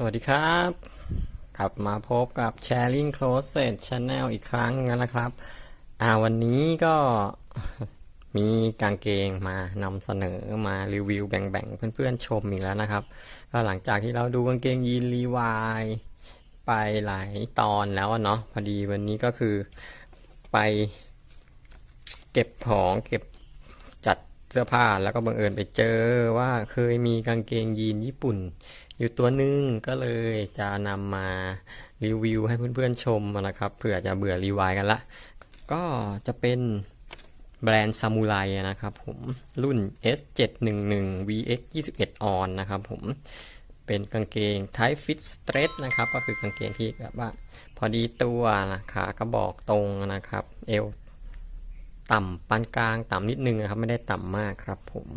สวัสดีครับ กลับมาพบกับ Sharing Closet Channel อีกครั้งนึงนะครับ อ่าวันนี้ก็มีกางเกงมานำเสนอมารีวิวแบ่งๆ เพื่อนๆชมอีกแล้วนะครับ ก็หลังจากที่เราดูกางเกงยีนรีวายไปหลายตอนแล้วเนาะพอดีวันนี้ก็คือไปเก็บของเก็บจัดเสื้อผ้าแล้วก็บังเอิญไปเจอว่าเคยมีกางเกงยีนญี่ปุ่น อยู่ตัวหนึ่งก็เลยจะนำมารีวิวให้เพื่อนๆชมนะครับเผื่อจะเบื่อรีวายกันละ ก็จะเป็นแบรนด์ซามูไรนะครับผมรุ่น S711 VX 21 on นะครับผมเป็นกางเกง Tight Fit Stretch นะครับ ก็คือกางเกงที่แบบว่า พอดีตัวนะขากระบอกตรงนะครับ เอวต่ำปานกลางต่ำนิดนึงนะครับ ไม่ได้ต่ำมากครับผม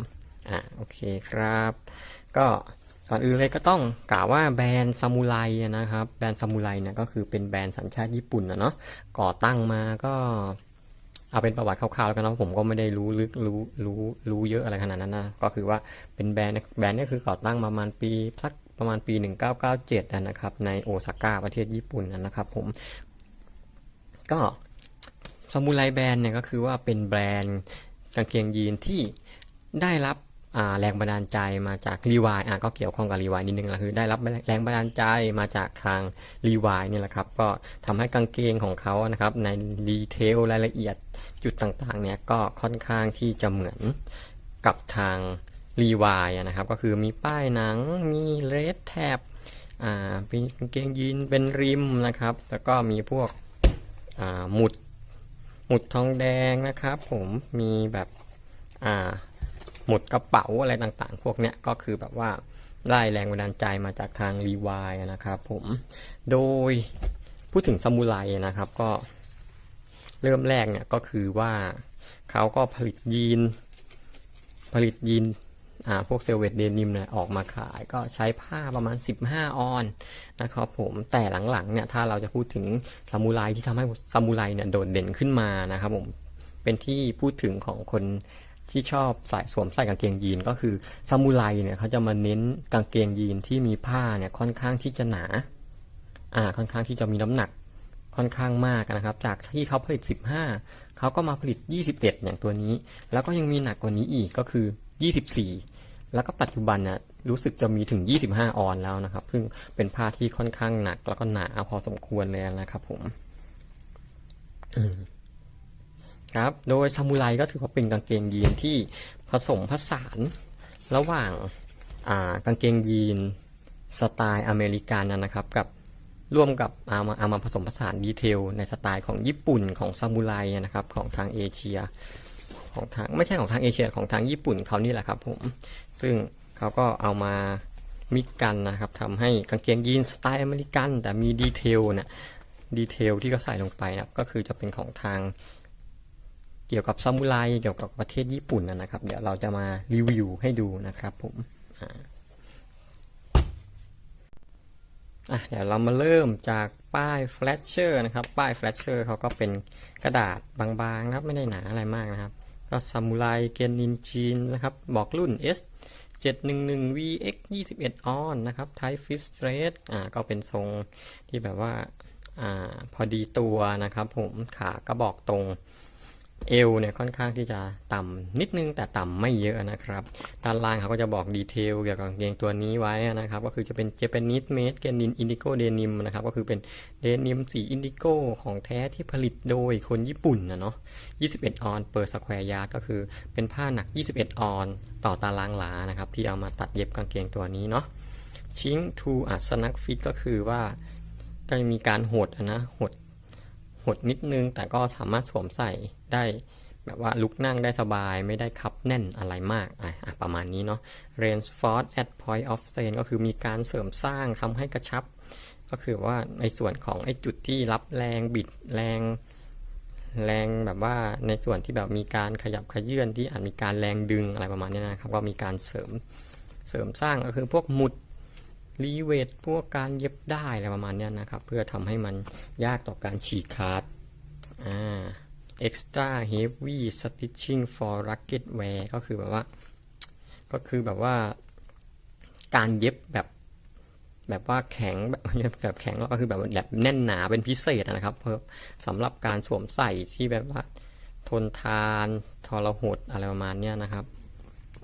อ่าโอเคครับ ก็ ก่อนอื่นเลยก็ต้องกล่าวว่าแบรนด์ซามูไรนะครับ แบรนด์ซามูไรเนี่ยก็คือเป็นแบรนด์สัญชาติญี่ปุ่นนะเนาะก่อตั้งมาก็เอาเป็นประวัติคร่าวๆแล้วกันนะผมก็ไม่ได้รู้ลึกรู้รู้รู้เยอะอะไรขนาดนั้นนะก็คือว่าเป็นแบรนด์แบรนด์นี้คือก่อตั้งประมาณปีสักประมาณปี 1997นะครับในโอซาก้าประเทศญี่ปุ่นนะครับผมก็ซามูไรแบรนด์เนี่ยก็คือว่าเป็นแบรนด์กางเกงยีนที่ได้รับ แรงบันดาลใจมาจากรีวายก็เกี่ยวข้องกับรีวายนิดนึงแหละคือได้รับแรงบันดาลใจมาจากทางรีวายนี่แหละครับ ก็ทำให้กางเกงของเขานะครับในดีเทลรายละเอียดจุดต่างๆเนี่ยก็ค่อนข้างที่จะเหมือนกับทางรีวายนะครับ ก็คือมีป้ายหนังมีเรดแท็บอ่าเป็นกางเกงยีนเป็นริมนะครับ แล้วก็มีพวกหมุดหมุดทองแดงนะครับ ผมมีแบบอ่า หมุดกระเป๋าอะไรต่างๆ พวกเนี้ยก็คือแบบว่าได้แรงบันดาลใจมาจากทางรีวายนะครับผมโดยพูดถึงซามูไรนะครับก็เริ่มแรกเนี่ยก็คือว่าเขาก็ผลิตยีน ผลิตยีนอ่าพวกเซลเวตเดนิมเนี่ยออกมาขายก็ใช้ผ้าประมาณ 15 ออนนะครับผมแต่หลังๆเนี่ยถ้าเราจะพูดถึงซามูไรที่ทำให้ซามูไรเนี่ยโดดเด่นขึ้นมานะครับผมเป็นที่พูดถึงของคน ที่ชอบใส่สวมใส่กางเกงยีนก็คือซามูไรเนี่ยเขาจะมาเน้นกางเกงยีนที่มีผ้าเนี่ยค่อนข้างที่จะหนาอ่าค่อนข้างที่จะมีน้ำหนักค่อนข้างมากนะครับ จากที่เขาผลิต 15 เขาก็มาผลิต 21 อย่างตัวนี้ แล้วก็ยังมีหนักกว่านี้อีกก็คือ 24 แล้วก็ปัจจุบันน่ะรู้สึกจะมีถึง 25 ออนแล้วนะครับซึ่งเป็นผ้าที่ค่อนข้างหนักแล้วก็หนาพอสมควรเลยนะครับผม ครับ โดยซามูไรก็ถือว่าเป็นกางเกงยีนที่ผสมผสานระหว่างากางเกงยีนสไตล์อเมริกันนะครับ กับร่วมกับเอามาเอามาผสมผสานดีเทลในสไตล์ของญี่ปุ่นของซามูไรนะครับของทางเอเชีย ของทางไม่ใช่ของทางเอเชียของทางญี่ปุ่นเขานี่แหละครับผมซึ่งเขาก็เอามามิกกันนะครับทำให้กางเกงยีนสไตล์อเมริกัน แต่มีดีเทลนี่ยดีเทลที่เขาใส่ลงไปนะก็คือจะเป็นของทาง เกี่ยวกับซามูไรเกี่ยวกับประเทศญี่ปุ่นนะครับ เดี๋ยวเราจะมารีวิวให้ดูนะครับผมอะเดี๋ยวเรามาเริ่มจากป้ายแฟลชเชอร์นะครับ ป้ายแฟลชเชอร์เขาก็เป็นกระดาษบางๆนะครับ ไม่ได้หนาอะไรมากนะครับ ก็ซามูไรเกนนินจีนนะครับ บอกรุ่น S 711 VX 21 on นะครับ Type f i s t r a t อ่า ก็เป็นทรงที่แบบว่า อ่า พอดีตัวนะครับผม ขากระบอกตรง เอวเนี่ยค่อนข้างที่จะต่ำนิดนึงแต่ต่ำไม่เยอะนะครับด้านล่างเขาก็จะบอกดีเทลเกี่ยวกับกางเกงตัวนี้ไว้นะครับ ก็คือจะเป็น Japanese made เกนินอินดิโกเดนิมนะครับ ก็คือเป็นเดนิมสีอินดิโกของแท้ที่ผลิตโดยคนญี่ปุ่นนะเนาะ 21 ออนเปิดสแควร์ยาร์ดก็คือเป็นผ้าหนัก 21 ออนต่อตารางหลานะครับ ที่เอามาตัดเย็บกางเกงตัวนี้เนาะ ชิงทูอัสนักฟิตก็คือว่าก็จะมีการหดนะหด หดนิดนึง แต่ก็สามารถสวมใส่ได้แบบว่าลุกนั่งได้สบายไม่ได้คับแน่นอะไรมากอะประมาณนี้เนาะ range force at point of strain ก็คือมีการเสริมสร้างทำให้กระชับ ก็คือว่าในส่วนของไอ้จุดที่รับแรงบิดแรงแรงแบบว่าในส่วนที่แบบมีการขยับขยื่นที่อาจมีการแรงดึงอะไรประมาณนี้นะครับ ก็มีการเสริมเสริมสร้างก็คือพวกหมุด รีเวทพวกการเย็บได้อะไรประมาณนี้นะครับ เพื่อทำให้มันยากต่อการฉีกขาดอ่า extra heavy stitching for rugged wear ก็คือแบบว่า ก็คือแบบว่า การเย็บแบบ แบบว่าแข็งแบบแบบแข็งแล้วก็คือแบบแบบแน่นหนาเป็นพิเศษนะครับ เพิ่มสำหรับการสวมใส่ที่แบบว่า ทนทานทรหดอะไรประมาณนี้นะครับ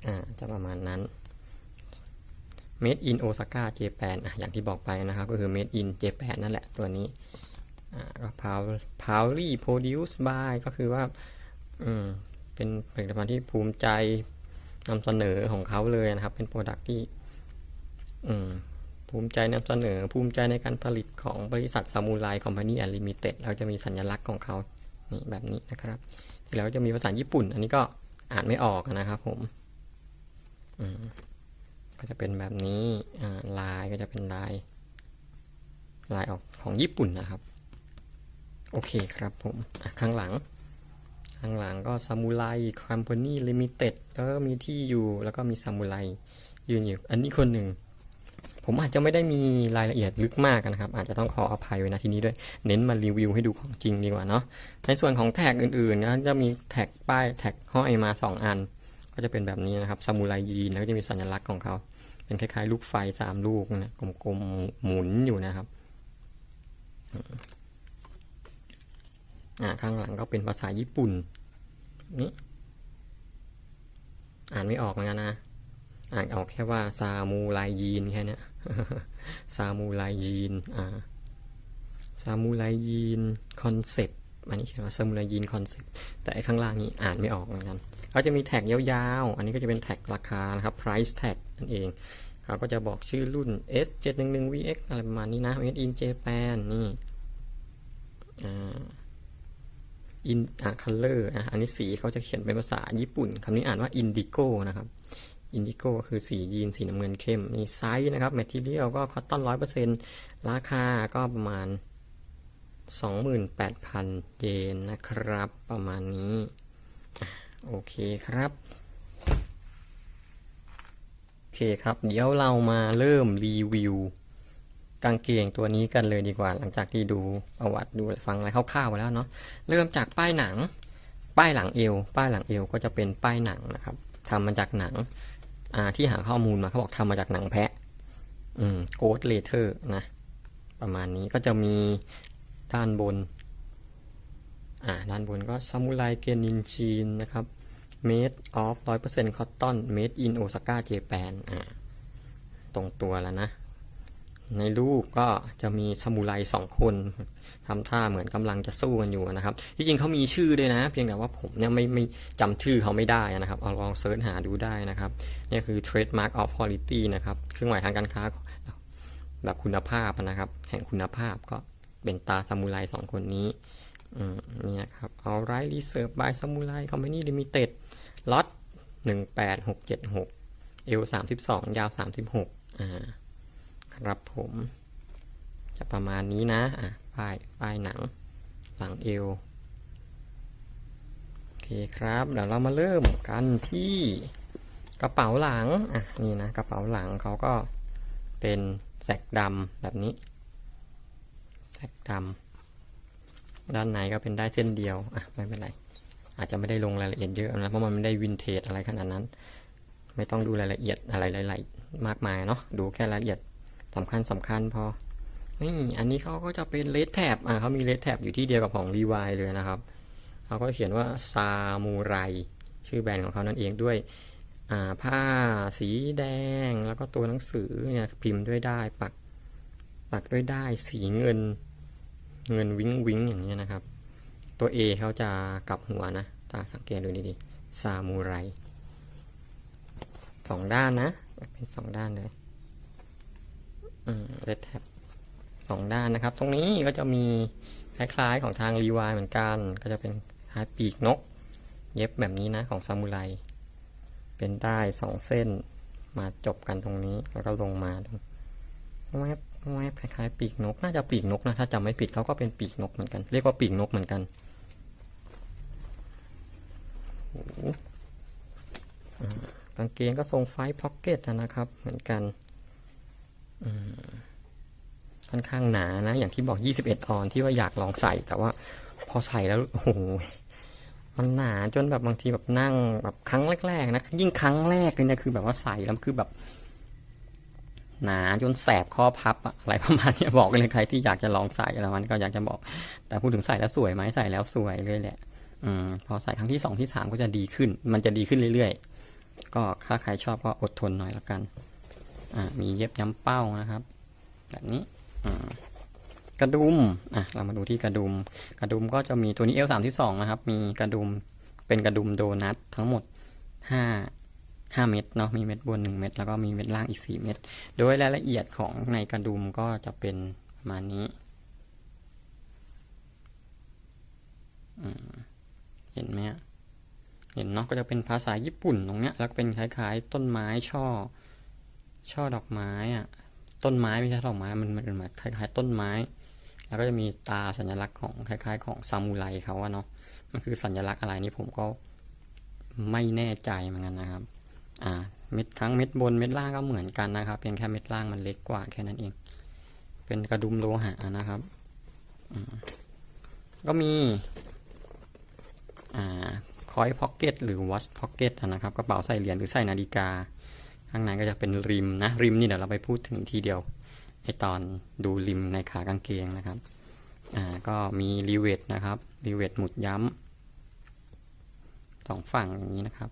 อ่าจะประมาณนั้น Made in Osaka Japan อะอย่างที่บอกไปนะครับ ก็คือ Made in Japan นั่นแหละตัวนี้อ่าก็ Pow- proudly produced by ก็คือว่าอืมเป็นผลิตภัณฑ์ที่ภูมิใจนำเสนอของเขาเลยนะครับ เป็นโปรดักที่อืมภูมิใจนำเสนอ ภูมิใจในการผลิตของบริษัทซามูไรคอมพานีแอนลิมิเต็ดเราจะมีสัญลักษณ์ของเขานี่แบบนี้นะครับแล้วจะมีภาษาญี่ปุ่น อันนี้ก็อ่านไม่ออกนะครับผม ก็จะเป็นแบบนี้ลายก็จะเป็นลาย ลายออกของญี่ปุ่นนะครับ โอเคครับผมข้างหลัง ข้างหลังก็ซามูไรคอมพานีลิมิเต็ดแล้วก็มีที่อยู่แล้วก็มีซามูไรยืนอยู่อันนี้คนหนึ่งผมอาจจะไม่ได้มีรายละเอียดลึกมากนะครับ อาจจะต้องขออภัยไว้นะที่นี้ด้วย เน้นมารีวิวให้ดูของจริงดีกว่าเนาะในส่วนของแท็กอื่นๆนะจะมีแท็กป้ายแท็กห้อยมาสองอัน ก็จะเป็นแบบนี้นะครับซามูไรยีนก็จะมีสัญลักษณ์ของเขา เป็นคล้ายๆ ลูกไฟสามลูกนะกลมๆหมุนอยู่นะครับอ่าข้างหลังก็เป็นภาษาญี่ปุ่นนี่อ่านไม่ออกเหมือนกันนะอ่านออกแค่ว่าซามูไรยีนแค่นี้ซามูไรยีนอ่าซามูไรยีนคอนเซปต อันนี้ใช่ไหมซามูไรยีนคอนเซ็ปต์แต่ไอ้ข้างล่างนี้อ่านไม่ออกเหมือนกันเขาจะมีแท็กยาวๆ อันนี้ก็จะเป็นแท็กราคานะครับ price tag นั่นเองเขาก็จะบอกชื่อรุ่น S 7 1 1 VX อะไรประมาณนี้นะ Made in Japan นี่อ่า in อ่า color อะอันนี้สีเขาจะเขียนเป็นภาษาญี่ปุ่นคำนี้อ่านว่า indigo นะครับ indigo ก็คือสียีนสีน้ำเงินเข้ม มีไซส์นะครับ material ก็ cotton 100%ราคาก็ประมาณ 28,000 เยนนะครับ ประมาณนี้ โอเคครับ โอเคครับ เดี๋ยวเรามาเริ่มรีวิวกางเกงตัวนี้กันเลยดีกว่า หลังจากที่ดูประวัติดูฟังอะไรคร่าวๆไปแล้วเนาะเริ่มจากป้ายหนัง ป้ายหลังเอว ป้ายหลังเอวก็จะเป็นป้ายหนังนะครับทำมาจากหนังอ่าที่หาข้อมูลมาเขาบอกทำมาจากหนังแพะ อืมโกดเลเทอร์นะ ประมาณนี้ก็จะมี ด้านบน อ่า ด้านบนก็ซามูไรเกนินชีนนะครับ made of 100% cotton made in Osaka Japan อ่า ตรงตัวแล้วนะ ในรูปก็จะมีซามูไรสองคนทำท่าเหมือนกำลังจะสู้กันอยู่นะครับ ที่จริงเขามีชื่อด้วยนะ เพียงแต่ว่าผมเนี่ยไม่ไม่จำชื่อเขาไม่ได้นะครับ เอาลองเซิร์ชหาดูได้นะครับ นี่คือ trademark of quality นะครับ เครื่องหมายทางการค้าแบบคุณภาพนะครับ แห่งคุณภาพก็ เป็นตาซามูไรสองคนนี้อนี่นะครับ alright reserved by samurai company limited lot หนึ่งแปดหกเจ็ดหกเอลสามสิบสองยาวสามสิบหกอ่าครับผม จะประมาณนี้นะอะป้ายป้ายหนังหลังเอวโอเคครับเดี๋ยวเรามาเริ่มกันที่กระเป๋าหลังอะนี่นะกระเป๋าหลังเขาก็เป็นแสกดำแบบนี้ แสกดำด้านในก็เป็นได้เส้นเดียวอะไม่เป็นไรอาจจะไม่ได้ลงรายละเอียดเยอะนะเพราะมันไม่ได้วินเทจอะไรขนาดนั้น ไม่ต้องดูรายละเอียดอะไรหลายๆมากมายเนาะดูแค่รายละเอียดสำคัญสำคัญพอนี่อันนี้เขาก็จะเป็นเลดแท็บอ่าเขามีเลดแท็บอยู่ที่เดียวกับของรีวายเลยนะครับเขาก็เขียนว่าซามูไรชื่อแบรนด์ของเขานั่นเองด้วยอ่าผ้าสีแดงแล้วก็ตัวหนังสือเนี่ยพิมพ์ด้วยได้ปักปักด้วยได้สีเงิน เงินวิ้งวิ้งอย่างนี้นะครับ ตัว A เขาจะกลับหัวนะตาสังเกตดูดีๆซามูไรสองด้านนะ เป็นสองด้านเลยอืมเลดแท็บสองด้านนะครับ ตรงนี้ก็จะมีคล้ายๆของทางรีวายเหมือนกัน ก็จะเป็นคล้ายปีกนก เย็บแบบนี้นะของซามูไร เป็นได้สองเส้นมาจบกันตรงนี้แล้วก็ลงมาตรงแวบ แวบคล้ายๆปีกนก น่าจะปีกนกนะ ถ้าจำไม่ผิดเขาก็เป็นปีกนกเหมือนกัน เรียกว่าปีกนกเหมือนกันกางเกงก็ทรงไฟพ็อกเก็ตนะครับ เหมือนกันค่อนข้างหนานะ อย่างที่บอก 21 ออนที่ว่าอยากลองใส่ แต่ว่าพอใส่แล้วโอ้โหมันหนาจนแบบบางทีแบบนั่งแบบครั้งแรกๆนะ ยิ่งครั้งแรกเลยนะคือแบบว่าใส่แล้วคือแบบ หนาจนแสบข้อพับอะอะไรประมาณนี้บอกเลยใครที่อยากจะลองใส่อะไรมันก็อยากจะบอก แต่พูดถึงใส่แล้วสวยไหมใส่แล้วสวยเลยแหละอืมพอใส่ครั้งที่สองที่สามก็จะดีขึ้น มันจะดีขึ้นเรื่อยๆ ก็ถ้าใครชอบก็อดทนหน่อยละกันอ่ามีเย็บย้ำเป้านะครับ แบบนี้อืมกระดุมอะเรามาดูที่กระดุม กระดุมก็จะมีตัวนี้เอลสามที่สองนะครับ มีกระดุมเป็นกระดุมโดนัททั้งหมดห้า ห้าเม็ดเนาะมีเม็ดบนหนึ่งเม็ดแล้วก็มีเม็ดล่างอีกสี่เม็ดโดยรายละเอียดของในกระดุมก็จะเป็นประมาณนี้เห็นไหมฮะเห็นเนาะก็จะเป็นภาษาญี่ปุ่นตรงเนี้ยแล้วก็เป็นคล้ายๆ ต้นไม้ช่อ ช่อดอกไม้อะต้นไม้ไม่ใช่ดอกไม้มันมันเหมือนคล้าย ๆ ต้นไม้ แล้วก็จะมีตาสัญลักษณ์ของคล้าย ๆ ของซามูไรเขาอะเนาะมันคือสัญลักษณ์อะไรนี่ผมก็ไม่แน่ใจเหมือนกันนะครับ อ่าเม็ดทั้งเม็ดบนเม็ดล่างก็เหมือนกันนะครับ เพียงแค่เม็ดล่างมันเล็กกว่าแค่นั้นเอง เป็นกระดุมโลหะนะครับก็มีคอยพ็อกเก็ตหรือวอชพ็อกเก็ตนะครับกระเป๋าใส่เหรียญหรือใส่นาฬิกา ข้างในก็จะเป็นริมนะริมนี่เดี๋ยวเราไปพูดถึงทีเดียวไอตอนดูริมในขากางเกงนะครับก็มีรีเวทนะครับรีเวทหมุดย้ำสองฝั่งอย่างนี้นะครับ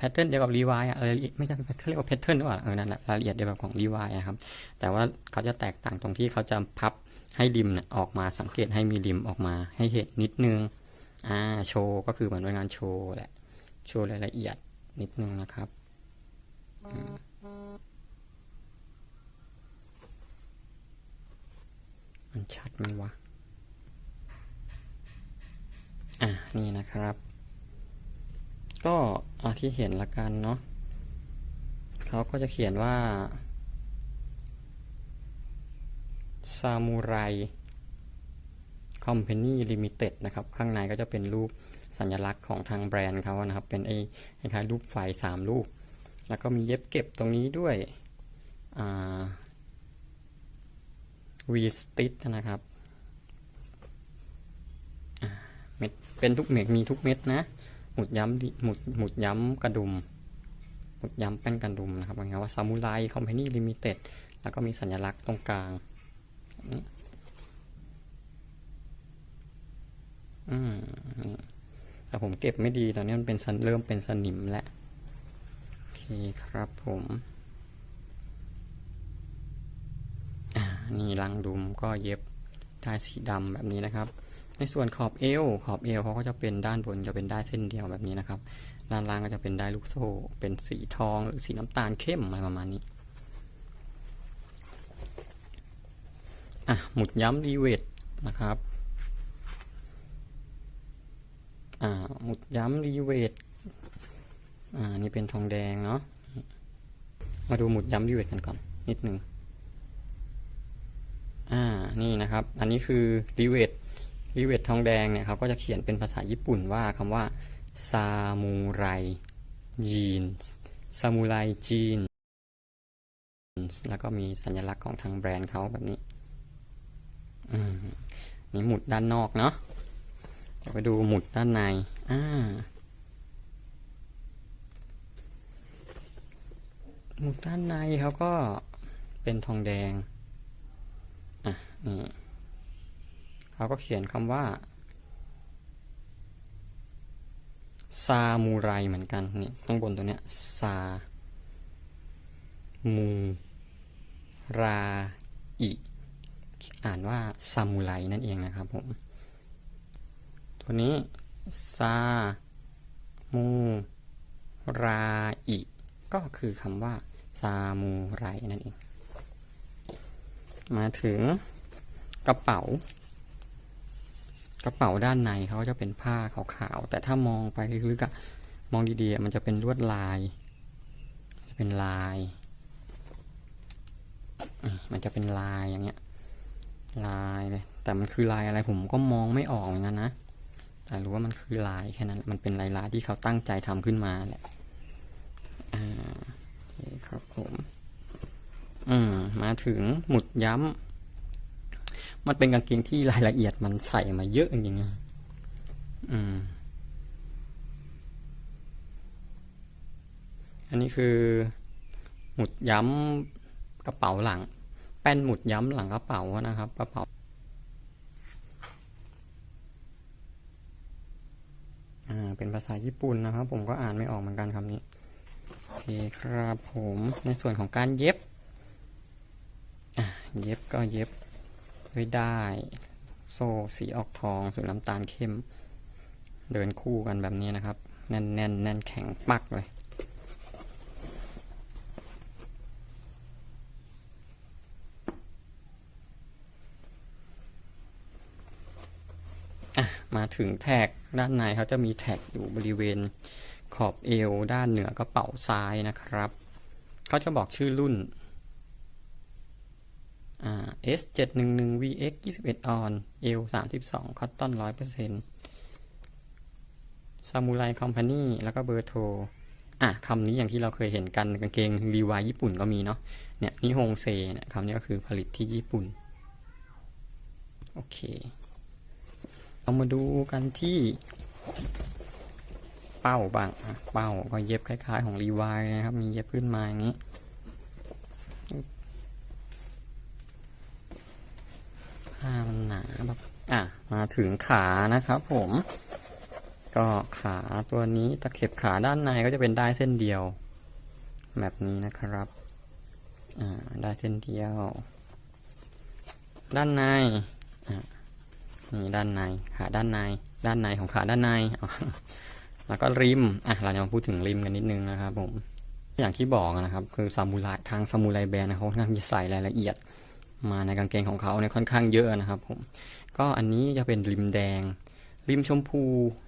แพทเทิร์นเดียวกับรีวายอะรายละเอียดไม่ใช่เขาเรียกว่าแพทเทิร์นหรือเปล่าเออนั่นแหละรายละเอียดเดียวกับของรีวายนะครับ แต่ว่าเขาจะแตกต่างตรงที่เขาจะพับให้ริมเนี่ยออกมาสังเกตให้มีริมออกมาให้เห็นนิดนึงอ่าโชว์ก็คือเหมือนเป็นงานโชว์แหละโชว์รายละเอียดนิดนึงนะครับมมันชัดไหมวะ อ่านี่นะครับ ก็อาที่เห็นละกันเนาะเขาก็จะเขียนว่าซามูไร Company Limited นะครับ ข้างในก็จะเป็นรูปสัญลักษณ์ของทางแบรนด์เขานะครับ เป็นไอ้คล้ายๆรูปไฟสามรูป แล้วก็มีเย็บเก็บตรงนี้ด้วยอ่า V stitch นะครับเม็ดเป็นทุกเม็ดมีทุกเม็ดนะ หมุดย้ำหมุดหมุดย้ำกระดุม หมุดย้ำแป้นกระดุมนะครับว่างว่าซามูไรคอมพานีลิมิเต็ดแล้วก็มีสัญลักษณ์ตรงกลางแบบนี้อืมแต่ผมเก็บไม่ดีตอนนี้มันเป็นสันเริ่มเป็นสนิมแล้วโอเคครับผมอ่านี่รังดุมก็เย็บได้สีดำแบบนี้นะครับ ในส่วนขอบเอวขอบเอวเขาก็จะเป็นด้านบนจะเป็นได้เส้นเดียวแบบนี้นะครับ ด้านล่างก็จะเป็นได้ลูกโซ่ เป็นสีทองหรือสีน้ำตาลเข้มอะไรประมาณนี้อะหมุดย้ำรีเวทนะครับอ่าหมุดย้ำรีเวทอ่านี่เป็นทองแดงเนาะมาดูหมุดย้ำรีเวทกันก่อนนิดหนึ่งอ่านี่นะครับ อันนี้คือรีเวท รีเวททองแดงเนี่ยเขาก็จะเขียนเป็นภาษาญี่ปุ่นว่าคำว่าซามูไรจีนซามูไรจีน แล้วก็มีสัญลักษณ์ของทางแบรนด์เขาแบบนี้อืมนี่หมุดด้านนอกเนาะเดี๋ยวไปดูหมุดด้านในอ่าหมุดด้านในเขาก็เป็นทองแดง อะนี่ เขาก็เขียนคำว่าซามูไรเหมือนกันนี่ข้างบนตัวเนี้ยซามูราอิอ่านว่าซามูไรนั่นเองนะครับผม ตัวนี้ซามูราอิก็คือคำว่าซามูไรนั่นเอง มาถึงกระเป๋า กระเป๋าด้านในเขาจะเป็นผ้าขาวๆแต่ถ้ามองไปลึกๆอะมองดีๆมันจะเป็นลวดลาย จะเป็นลาย มันจะเป็นลายอย่างเงี้ย ลายเลย แต่มันคือลายอะไรผมก็มองไม่ออกเหมือนกันนะ แต่รู้ว่ามันคือลายแค่นั้น มันเป็นลายลายที่เขาตั้งใจทำขึ้นมาแหละ อ่าครับผม อืม มาถึงหมุดย้ำ มันเป็นกางเกงที่รายละเอียดมันใส่มาเยอะจริงๆอะอืม อันนี้คือ หมุดย้ำกระเป๋าหลัง แป้นหมุดย้ำหลังกระเป๋านะครับ กระเป๋าอ่าเป็นภาษาญี่ปุ่นนะครับ ผมก็อ่านไม่ออกเหมือนกันคำนี้โอเคครับผมในส่วนของการเย็บอะเย็บก็เย็บ ด้วยได้โซ่สีออกทองสีน้ำตาลเข้ม เดินคู่กันแบบนี้นะครับ แน่นแน่นแน่นแข็งปักเลยมาถึงแท็กด้านในเขาจะมีแท็กอยู่บริเวณขอบเอวด้านเหนือกระเป๋าซ้ายนะครับ เขาจะบอกชื่อรุ่น S 7 1 1 VX 21 on เอว32คอตตอน100%ซามูไรคอมพานีแล้วก็เบอร์โทร อะคำนี้อย่างที่เราเคยเห็นกันกางเกงรีวายญี่ปุ่นก็มีเนาะ เนี่ยนิฮงเซเนี่ยคำนี้ก็คือผลิตที่ญี่ปุ่น โอเค เรามาดูกันที่ เป้าบ้าง เป้าก็เย็บคล้ายๆ ของรีวายนะครับ มีเย็บขึ้นมาอย่างนี้ ผ้ามันหนาแบบอะมาถึงขานะครับผมก็ขาตัวนี้ตะเข็บขาด้านในก็จะเป็นได้เส้นเดียว แบบนี้นะครับอ่าได้เส้นเดียว ด้านในอ่านี่ด้านในขาด้านใน ด้านในของขาด้านใน แล้วก็ริมอะเราจะมาพูดถึงริมกันนิดนึงนะครับผมอย่างที่บอกนะครับ คือซามูไรทางซามูไรแบรนด์นะเขาค่อนข้างจะใส่รายละเอียด มาในกางเกงของเขาเนี่ยค่อนข้างเยอะนะครับผมก็อันนี้จะเป็นริมแดง ริมชมพู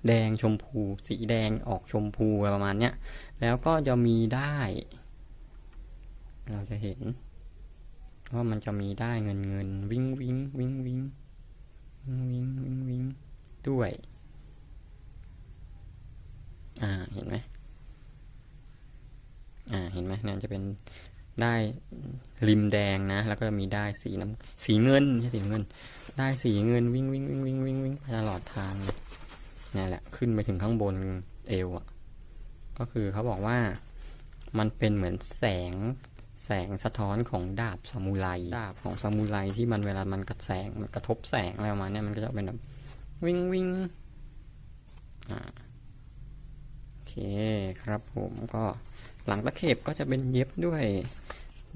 แดงชมพู สีแดงออกชมพูอะไรประมาณเนี้ยแล้วก็จะมีได้ เราจะเห็น ว่ามันจะมีได้เงินเงินวิงวิงวิงวิงวิงวิงวิงวิงด้วย อ่าเห็นไหมอ่าเห็นไหมเนี่ยจะเป็น ได้ริมแดงนะ แล้วก็มีได้สีน้ำสีเงินไม่ใช่สีเงิน ได้สีเงินวิ่งวิ่งวิ่งวิ่งวิ่งวิ่งตลอดทางนี่แหละ ขึ้นไปถึงข้างบนเอวอะ ก็คือเขาบอกว่ามันเป็นเหมือนแสงแสงสะท้อนของดาบซามูไรดาบของซามูไรที่มันเวลามันกระแสงมันกระทบแสงอะไรประมาณเนี้ยมันก็จะเป็นแบบวิ่งวิ่งอ่าโอเคครับผมก็ หลังตะเข็บก็จะเป็นเย็บด้วย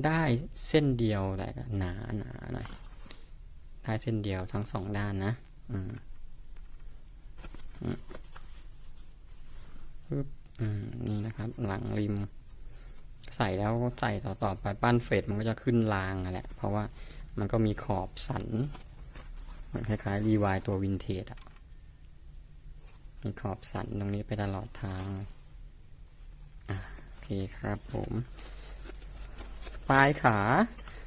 ได้เส้นเดียวแต่หนาหนาหน่อยได้เส้นเดียวทั้งสองด้านนะอืมอืมปึ๊บอืมนี่นะครับ หลังริม ใส่แล้วใส่ต่อต่อไปปั้นเฟดมันก็จะขึ้นรางนั่นแหละเพราะว่ามันก็มีขอบสันเหมือนคล้ายๆรีวายตัววินเทจอะมีขอบสันตรงนี้ไปตลอดทางอะ เคครับผมปลายขา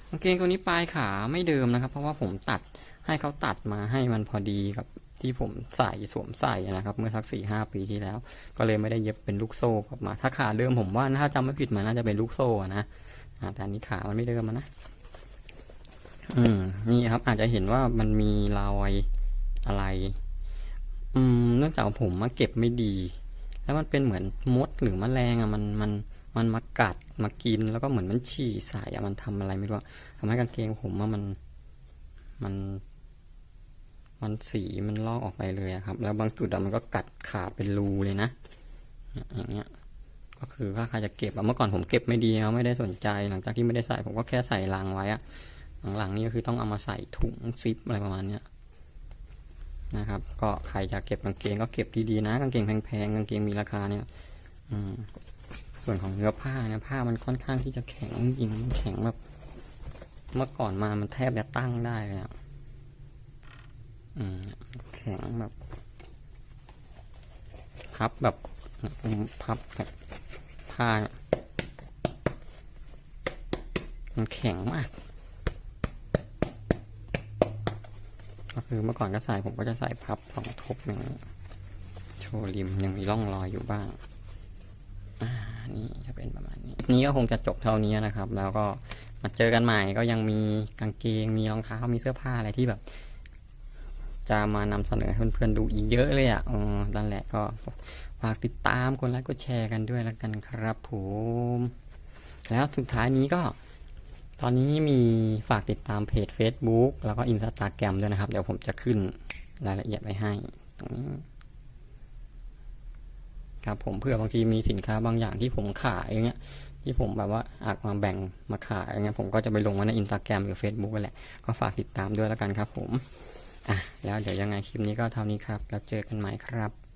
กางเกงตัวนี้ปลายขาไม่เดิมนะครับ เพราะว่าผมตัดให้เขาตัดมาให้มันพอดีกับที่ผมใส่สวมใส่นะครับ เมื่อสักสี่ห้าปีที่แล้ว ก็เลยไม่ได้เย็บเป็นลูกโซ่กลับมา ถ้าขาเดิมผมว่าถ้าจำไม่ผิดมันน่าจะเป็นลูกโซ่นะแต่อันนี้ขามันไม่เดิมนะอืมนี่ครับ อาจจะเห็นว่ามันมีรอยอะไร อืมเนื่องจากผมมาเก็บไม่ดี แล้วมันเป็นเหมือนมดหรือแมลงอะมันมันมันมากัดมากินแล้วก็เหมือนมันฉี่ใส่อะมันทำอะไรไม่รู้อะทำให้กางเกงผมว่ามันมัน มันสีมันลอกออกไปเลยครับ แล้วบางจุดอะมันก็กัดขาดเป็นรูเลยนะอย่างเงี้ยก็คือถ้าใครจะเก็บอะเมื่อก่อนผมเก็บไม่ดีครับไม่ได้สนใจ หลังจากที่ไม่ได้ใส่ผมก็แค่ใส่รางไว้อะหลังๆนี่ก็คือต้องเอามาใส่ถุงซิปอะไรประมาณเนี้ย นะครับ ก็ใครจะเก็บกางเกงก็เก็บดีๆนะกางเกงแพงๆกางเกงมีราคาเนี่ยส่วนของเนื้อผ้าเนี่ยผ้ามันค่อนข้างที่จะแข็งจริงแข็งแบบเมื่อก่อนมามันแทบจะตั้งได้เลยอะแข็งแบบพับแบบพับแบบผ้ามันแข็งมาก ก็คือเมื่อก่อนก็ใส่ผมก็จะใส่พับสองทบอย่างนี้โชว์ริมยังมีร่องรอยอยู่บ้างอ่านี่จะเป็นประมาณนี้นี้ก็คงจะจบเท่านี้นะครับ แล้วก็มาเจอกันใหม่ก็ยังมีกางเกงมีรองเท้ามีเสื้อผ้าอะไรที่แบบ จะมานำเสนอให้เพื่อนๆดูอีกเยอะเลยอะอ๋อนั่นแหละก็ฝากติดตามกดไลค์กดแชร์กันด้วยแล้วกันครับผม แล้วสุดท้ายนี้ก็ ตอนนี้มีฝากติดตามเพจ Facebook แล้วก็ Instagram ด้วยนะครับ เดี๋ยวผมจะขึ้นรายละเอียดไว้ให้ตรงนี้ครับผมเพื่อบางทีมีสินค้าบางอย่างที่ผมขายอย่างเงี้ยที่ผมแบบว่าอาจมาแบ่งมาขายอย่างเงี้ยผมก็จะไปลงไว้ใน Instagram หรือ Facebook นั่นแหละ ก็ฝากติดตามด้วยแล้วกันครับผม อะ แล้วเดี๋ยวยังไงคลิปนี้ก็เท่านี้ครับ แล้วเจอกันใหม่ครับ